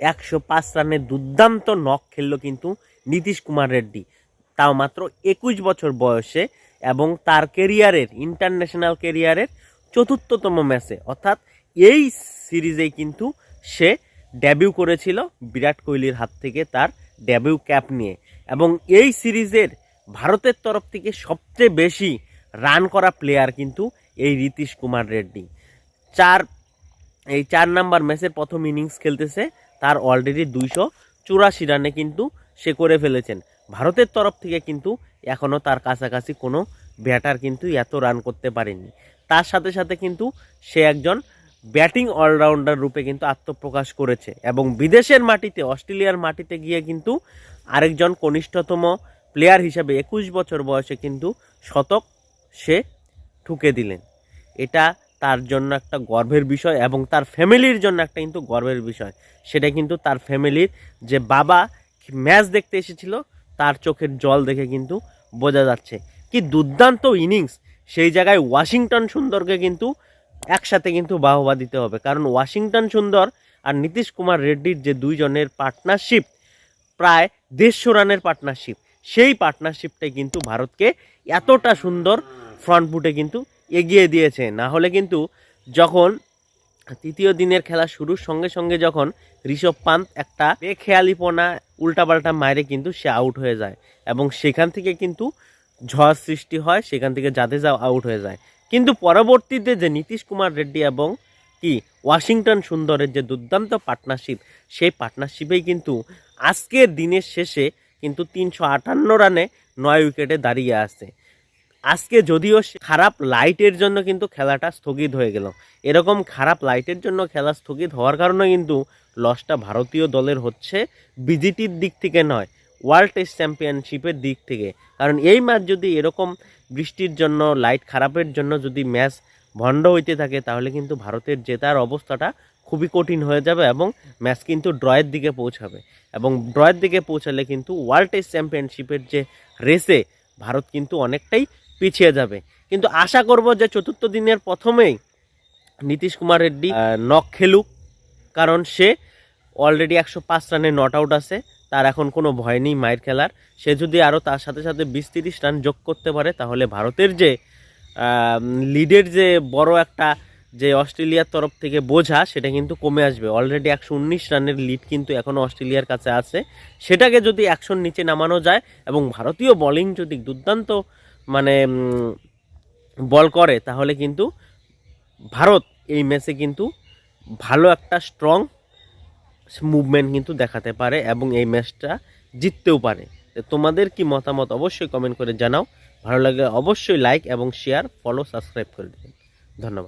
একশো পাঁচ রানের দুর্দান্ত নক খেলল কিন্তু নীতিশ কুমার রেড্ডি। তাও মাত্র একুশ বছর বয়সে এবং তার কেরিয়ারের ইন্টারন্যাশনাল কেরিয়ারের চতুর্থতম ম্যাচে। অর্থাৎ এই সিরিজেই কিন্তু সে ডেবিউ করেছিল বিরাট কোহলির হাত থেকে তার ডেবিউ ক্যাপ নিয়ে। এবং এই সিরিজের ভারতের তরফ থেকে সবচেয়ে বেশি রান করা প্লেয়ার কিন্তু এই রীতিশ কুমার রেড্ডি। চার এই চার নাম্বার ম্যাচের প্রথম ইনিংস খেলতেছে, তার অলরেডি দুইশো চুরাশি রানে কিন্তু সে করে ফেলেছেন। ভারতের তরফ থেকে কিন্তু এখনও তার কাছাকাছি কোনো ব্যাটার কিন্তু এত রান করতে পারেনি তার সাথে সাথে কিন্তু সে একজন ব্যাটিং অলরাউন্ডার রূপে কিন্তু আত্মপ্রকাশ করেছে এবং বিদেশের মাটিতে, অস্ট্রেলিয়ার মাটিতে গিয়ে কিন্তু আরেকজন কনিষ্ঠতম প্লেয়ার হিসাবে একুশ বছর বয়সে কিন্তু শতক সে ঠুকে দিলেন। এটা তার জন্য একটা গর্বের বিষয় এবং তার ফ্যামিলির জন্য একটা কিন্তু গর্বের বিষয়। সেটা কিন্তু তার ফ্যামিলির যে বাবা ম্যাচ দেখতে এসেছিল, তার চোখের জল দেখে কিন্তু বোঝা যাচ্ছে। কি দুর্দান্ত ইনিংস! সেই জায়গায় ওয়াশিংটন সুন্দরকে কিন্তু একসাথে কিন্তু বাহবা দিতে হবে। কারণ ওয়াশিংটন সুন্দর আর নীতিশ কুমার রেড্ডির যে দুইজনের পার্টনারশিপ, প্রায় দেড়শো রানের পার্টনারশিপ, সেই পার্টনারশিপটাই কিন্তু ভারতকে এতটা সুন্দর ফ্রন্ট ফুটে কিন্তু এগিয়ে দিয়েছে। না হলে কিন্তু যখন তৃতীয় দিনের খেলা শুরুর সঙ্গে সঙ্গে যখন ঋষভ পান্ত একটা বেখেয়ালিপনা উল্টাপাল্টা মারে কিন্তু সে আউট হয়ে যায় এবং সেখান থেকে কিন্তু ঝড় সৃষ্টি হয়, সেখান থেকে জাদেজা আউট হয়ে যায়। কিন্তু পরবর্তীতে যে নীতিশ কুমার রেড্ডি এবং কি ওয়াশিংটন সুন্দরের যে দুর্দান্ত পার্টনারশিপ সেই পার্টনারশিপেই কিন্তু আজকের দিনের শেষে কিন্তু তিনশো আটান্ন রানে নয় উইকেটে দাঁড়িয়ে আছে। আজকে যদিও খারাপ লাইটের জন্য কিন্তু খেলাটা স্থগিত হয়ে গেল। এরকম খারাপ লাইটের জন্য খেলা স্থগিত হওয়ার কারণে কিন্তু লসটা ভারতীয় দলের হচ্ছে বিজিটির দিক থেকে নয় ওয়ার্ল্ড টেস্ট চ্যাম্পিয়নশিপের দিক থেকে। কারণ এই ম্যাচ যদি এরকম বৃষ্টির জন্য লাইট খারাপের জন্য যদি ম্যাচ ভণ্ড হইতে থাকে, তাহলে কিন্তু ভারতের জেতার অবস্থাটা খুবই কঠিন হয়ে যাবে এবং ম্যাচ কিন্তু ড্রয়ের দিকে পৌঁছাবে। এবং ড্রয়ের দিকে পৌঁছালে কিন্তু ওয়ার্ল্ড টেস্ট চ্যাম্পিয়নশিপের যে রেসে ভারত কিন্তু অনেকটাই পিছিয়ে যাবে। কিন্তু আশা করব যে চতুর্থ দিনের প্রথমেই নীতিশ কুমার রেড্ডি নক খেলুক। কারণ সে অলরেডি একশো পাঁচ রানে নট আউট আছে। তার এখন কোনো ভয় নেই মায়ের খেলার। সে যদি আরও তার সাথে সাথে বিশ তিরিশ রান যোগ করতে পারে, তাহলে ভারতের যে লিডের যে বড় একটা যে অস্ট্রেলিয়ার তরফ থেকে বোঝা, সেটা কিন্তু কমে আসবে। অলরেডি একশো উনিশ রানের লিড কিন্তু এখনও অস্ট্রেলিয়ার কাছে আছে। সেটাকে যদি একশোর নিচে নামানো যায় এবং ভারতীয় বোলিং যদি দুর্দান্ত মানে বল করে, তাহলে কিন্তু ভারত এই ম্যাচে কিন্তু ভালো একটা স্ট্রং মুভমেন্ট কিন্তু দেখাতে পারে এবং এই ম্যাচটা জিততেও পারে। তোমাদের কি মতামত অবশ্যই কমেন্ট করে জানাও। ভালো লাগলে অবশ্যই লাইক এবং শেয়ার ফলো সাবস্ক্রাইব করে দেবেন। ধন্যবাদ।